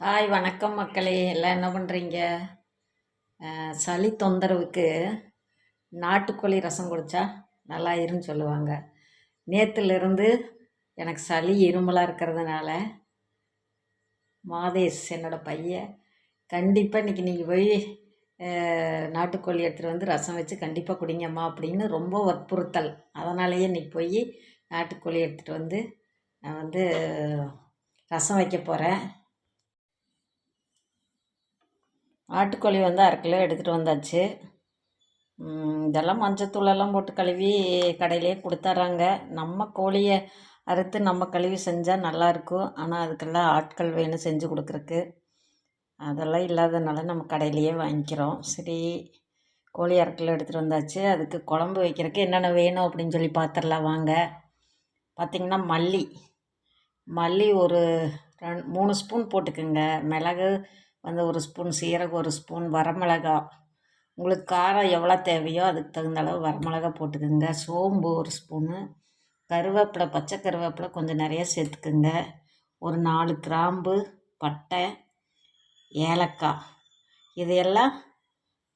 Hi வணக்கம் மக்களே. எல்லாம் என்ன பண்ணுறீங்க சளி தொந்தரவுக்கு நாட்டுக்கோழி ரசம் குடித்தா நல்லா இருன்னு சொல்லுவாங்க. நேற்றுலேருந்து எனக்கு சளி இருமலாக இருக்கிறதுனால மாதேஷ் என்னோடய பையன் கண்டிப்பாக இன்றைக்கி நீங்கள் போய் நாட்டுக்கோழி எடுத்துகிட்டு வந்து ரசம் வச்சு கண்டிப்பாக குடிங்கம்மா அப்படின்னு ரொம்ப வற்புறுத்தல். அதனாலேயே இன்றைக்கி போய் நாட்டுக்கோழி எடுத்துகிட்டு வந்து நான் வந்து ரசம் வைக்க போகிறேன் ஆட்டுக்கோழி வந்து அரை கிலோ எடுத்துகிட்டு வந்தாச்சு. இதெல்லாம் மஞ்சத்தூளெல்லாம் போட்டு கழுவி கடையிலே கொடுத்துட்றாங்க நம்ம கோழியை அறுத்து நம்ம கழுவி செஞ்சால் நல்லாயிருக்கும் ஆனால் அதுக்கெல்லாம் ஆட்கள் வேணும் செஞ்சு கொடுக்குறக்கு அதெல்லாம் இல்லாதனால நம்ம கடையிலையே வாங்கிக்கிறோம். சரி கோழி அரை கிலோ எடுத்துகிட்டு வந்தாச்சு. அதுக்கு குழம்பு வைக்கிறதுக்கு என்னென்ன வேணும் அப்படின்னு சொல்லி பார்த்துடலாம் வாங்க. பார்த்திங்கன்னா மல்லி. மல்லி ஒரு ரெண் மூணு ஸ்பூன் போட்டுக்கோங்க. மிளகு அந்த ஒரு ஸ்பூன் சீரகம் ஒரு ஸ்பூன் வரமிளகா. உங்களுக்கு காரம் எவ்வளோ தேவையோ அதுக்கு தகுந்த அளவு வரமிளகா போட்டுக்கோங்க. சோம்பு ஒரு ஸ்பூனு. கருவேப்பிலை பச்சை கருவேப்பிலை கொஞ்சம் நிறைய சேர்த்துக்குங்க. ஒரு நாலு கிராம்பு பட்டை ஏலக்காய். இதையெல்லாம்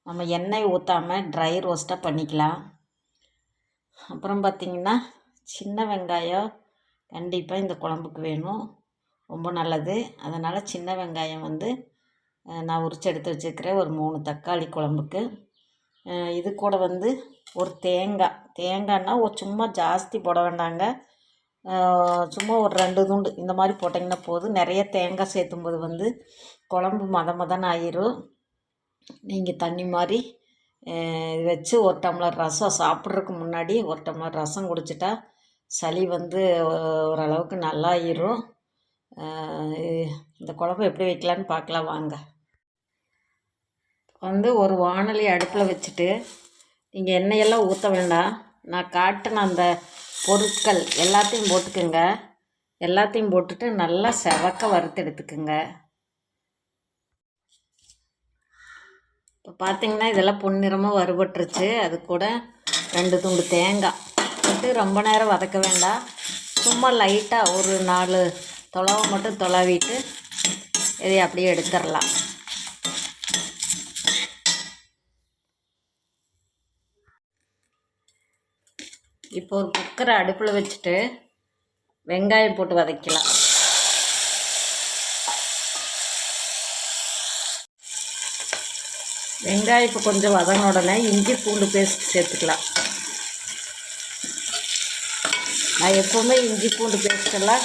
நம்ம எண்ணெய் ஊற்றாமல் ட்ரை ரோஸ்ட்டாக பண்ணிக்கலாம். அப்புறம் பார்த்திங்கன்னா சின்ன வெங்காயம் கண்டிப்பாக இந்த குழம்புக்கு வேணும். ரொம்ப நல்லது. அதனால் சின்ன வெங்காயம் வந்து நான் உரித்து எடுத்து வச்சுருக்கிறேன் ஒரு மூணு தக்காளி குழம்புக்கு. இது கூட வந்து ஒரு தேங்காய். தேங்காய்னா ஒரு சும்மா ஜாஸ்தி போட வேண்டாங்க. சும்மா ஒரு ரெண்டு துண்டு. இந்த மாதிரி போட்டிங்கன்னா போதும். நிறைய தேங்காய் சேர்த்தும்போது வந்து குழம்பு மத மதன்னு ஆயிரும். நீங்கள் தண்ணி மாதிரி இது வச்சு ஒரு டம்ளர் ரசம் சாப்பிட்றதுக்கு முன்னாடி ஒரு டம்ளர் ரசம் குடிச்சிட்டா சளி வந்து ஓரளவுக்கு நல்லா ஆயிரும். இந்த குழம்பு எப்படி வைக்கலான்னு பார்க்கலாம் வாங்க. வந்து ஒரு வாணலி அடுப்பில் வச்சுட்டு நீங்கள் எண்ணெயெல்லாம் ஊற்ற வேண்டாம். நான் காட்டின அந்த பொருட்கள் எல்லாத்தையும் போட்டுக்கோங்க. எல்லாத்தையும் போட்டுட்டு நல்லா செவக்க வறுத்து எடுத்துக்கோங்க. இப்போ பார்த்தீங்கன்னா இதெல்லாம் பொன்னிறமாக வறுபட்டுருச்சு. அது கூட ரெண்டு துண்டு தேங்காய் போட்டு ரொம்ப நேரம் வதக்க வேண்டாம். சும்மா லைட்டாக ஒரு நாலு தொலவை மட்டும் தொலாவிட்டு இதை அப்படியே எடுத்துடலாம். இப்போ ஒரு குக்கரை அடுப்பில் வச்சுட்டு வெங்காயம் போட்டு வதக்கலாம். வெங்காயம் இப்போ கொஞ்சம் வதங்கின உடனே இஞ்சி பூண்டு பேஸ்ட் சேர்த்துக்கலாம். நான் எப்போவுமே இஞ்சி பூண்டு பேஸ்ட்டெல்லாம்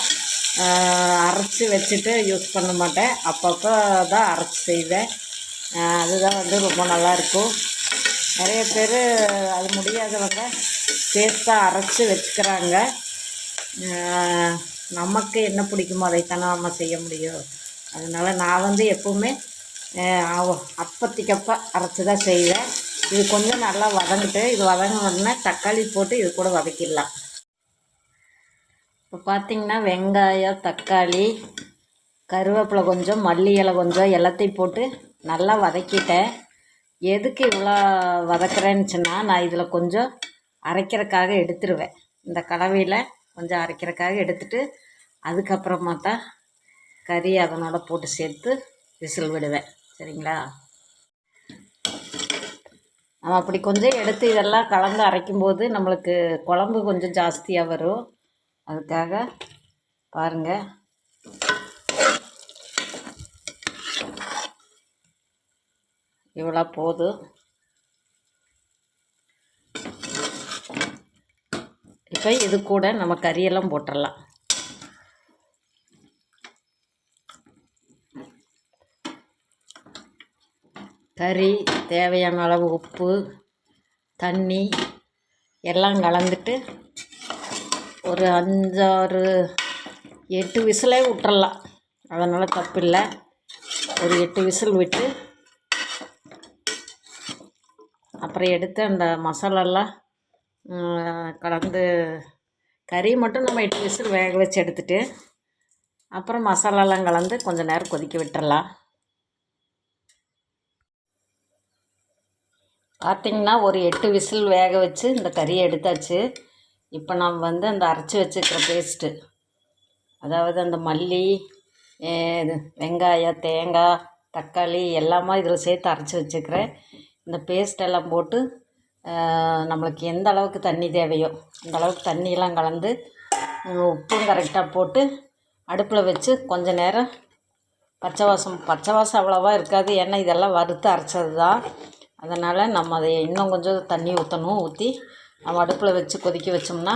அரைச்சி வச்சுட்டு யூஸ் பண்ண மாட்டேன். அப்பப்போ தான் அரைச்சி செய்வேன். அதுதான் வந்து ரொம்ப நல்லாயிருக்கும். நிறைய பேர் அது முடியாதவங்க பேஸ்ட்டாக அரைச்சி வச்சுக்கிறாங்க. நமக்கு என்ன பிடிக்குமோ அதைத்தானே நம்ம செய்ய முடியும். அதனால் நான் வந்து எப்போவுமே அப்பத்திக்கப்போ அரைச்சி தான் செய்வேன். இது கொஞ்சம் நல்லா வதங்கிட்டு இது வதங்கின உடனே தக்காளி போட்டு இது கூட வதக்கிடலாம். இப்போ பார்த்தீங்கன்னா வெங்காயம் தக்காளி கருவேப்பிலை கொஞ்சம் மல்லி இலை கொஞ்சம் எல்லாத்தையும் போட்டு நல்லா வதக்கிட்டேன். எதுக்கு இவ்வளோ வதக்குறேன்னு சொன்னால் நான் இதில் கொஞ்சம் அரைக்கிறதுக்காக எடுத்துருவேன். இந்த கலவையில் கொஞ்சம் அரைக்கிறக்காக எடுத்துட்டு அதுக்கப்புறமா தான் கறி அதனோட போட்டு சேர்த்து விசில் விடுவேன். சரிங்களா? நம்ம அப்படி கொஞ்சம் எடுத்து இதெல்லாம் கலந்து அரைக்கும்போது நம்மளுக்கு குழம்பு கொஞ்சம் ஜாஸ்தியாக வரும். அதுக்காக பாருங்கள் இவ்வளோ போதும் இப்போ இது கூட நம்ம கறியெல்லாம் போட்டுடலாம் கறி தேவையான அளவு உப்பு தண்ணி எல்லாம் கலந்துட்டு ஒரு அஞ்சாறு எட்டு விசிலே விட்டுறலாம். அதனால் தப்பில்லை. ஒரு எட்டு விசில் விட்டு அப்புறம் எடுத்து அந்த மசாலாலாம் கலந்து கறி மட்டும் நம்ம எட்டு விசில் வேக வச்சு எடுத்துட்டு அப்புறம் மசாலாலாம் கலந்து கொஞ்சம் நேரம் கொதிக்க விட்டுறலாம். பார்த்திங்கன்னா ஒரு எட்டு விசில் வேக வச்சு இந்த கறியை எடுத்தாச்சு. இப்போ நாம் வந்து அந்த அரைச்சி வச்சுக்கிற பேஸ்ட்டு அதாவது அந்த மல்லி இது வெங்காயம் தேங்காய் தக்காளி எல்லாமே இதில் சேர்த்து அரைச்சி வச்சுக்கிறேன் இந்த பேஸ்ட் எல்லாம் போட்டு நம்மளுக்கு எந்த அளவுக்கு தண்ணி தேவையோ அந்த அளவுக்கு தண்ணியெல்லாம் கலந்து உப்பும் கரெக்டாக போட்டு அடுப்பில் வச்சு கொஞ்ச நேரம் பச்சை வாசம் பச்சை வாசம் அவ்வளோவா இருக்காது. ஏன்னா இதெல்லாம் வறுத்து அரைச்சது தான் அதனால் நம்ம அதை இன்னும் கொஞ்சம் தண்ணி ஊற்றணும் ஊற்றி நம்ம அடுப்பில் வச்சு கொதிக்க வச்சோம்னா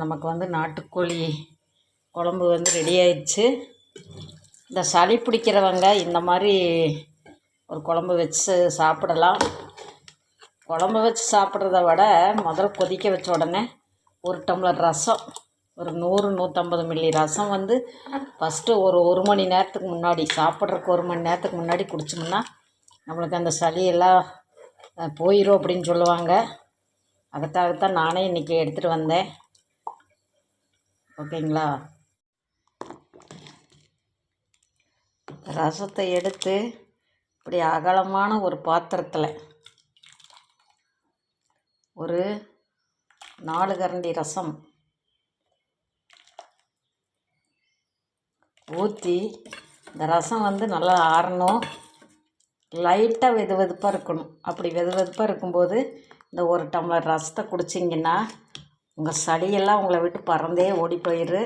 நமக்கு வந்து நாட்டுக்கோழி குழம்பு வந்து ரெடி ஆயிடுச்சு. இந்த சளி பிடிக்கிறவங்க இந்த மாதிரி ஒரு குழம்பு வச்சு சாப்பிடலாம். குழம்பு வச்சு சாப்பிட்றத விட முதல்ல கொதிக்க வச்ச உடனே ஒரு டம்ளர் ரசம் ஒரு நூறு நூற்றம்பது மில்லி ரசம் வந்து ஃபஸ்ட்டு ஒரு ஒரு மணி நேரத்துக்கு முன்னாடி சாப்பிட்றதுக்கு ஒரு மணி நேரத்துக்கு முன்னாடி குடிச்சோம்னா நம்மளுக்கு அந்த சளியெல்லாம் போயிடும் அப்படின்னு சொல்லுவாங்க. அதுக்காகத்தான் நானே இன்றைக்கி எடுத்துகிட்டு வந்தேன். ஓகேங்களா? ரசத்தை எடுத்து இப்படி அகலமான ஒரு பாத்திரத்தில் ஒரு நாலு கரண்டி ரசம் ஊற்றி இந்த ரசம் வந்து நல்லா ஆறணும். லைட்டாக வெது வெதுப்பாக இருக்கணும். அப்படி வெது வெதுப்பாக இருக்கும்போது இந்த ஒரு டம்ளர் ரசத்தை குடிச்சிங்கன்னா உங்கள் சளியெல்லாம் உங்களை விட்டு பறந்தே ஓடி போயிரு.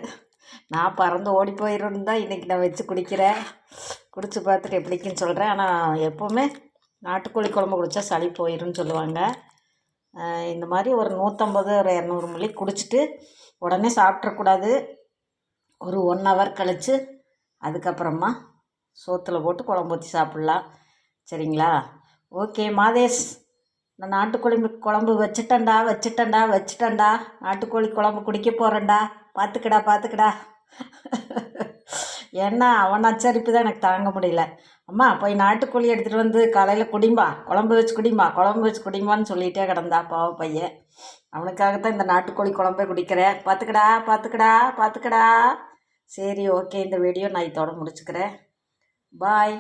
நான் பறந்து ஓடி போயிருன்னு தான் இன்றைக்கி நான் வச்சு குடிக்கிறேன். குடிச்சு பார்த்துட்டு எப்படிக்குன்னு சொல்கிறேன் ஆனால் எப்போவுமே நாட்டுக்கோழி குழம்பு குடித்தா சளி போயிருன்னு சொல்லுவாங்க. இந்த மாதிரி ஒரு நூற்றம்பது ஒரு இரநூறு மில்லி குடிச்சிட்டு உடனே சாப்பிட்றக்கூடாது ஒரு ஒன் ஹவர் கழித்து அதுக்கப்புறமா சோத்தில் போட்டு குழம்பு ஊற்றி சாப்பிட்லாம். சரிங்களா? ஓகே மாதேஷ். நான் நாட்டுக்கோழி குழம்பு வச்சுட்டேன்டா வச்சுட்டேன்டா வச்சுட்டேன்டா. நாட்டுக்கோழி குழம்பு குடிக்க போகிறேன்டா பார்த்துக்கடா பார்த்துக்கடா ஏன்னா அவன் அச்சரிப்பு தான் எனக்கு தாங்க முடியல. அம்மா போய் நாட்டுக்கோழி எடுத்துகிட்டு வந்து காலையில் குடிம்பா குழம்பு வச்சு குடிம்பா குழம்பு வச்சு குடிம்பான்னு சொல்லிகிட்டே கிடந்தா பாவ பையன். அவனுக்காகத்தான் இந்த நாட்டுக்கோழி குழம்பே குடிக்கிறேன். பார்த்துக்கடா பார்த்துக்கடா பார்த்துக்கடா சரி ஓகே. இந்த வீடியோ நான் இதோட முடிச்சுக்கிறேன். பாய்.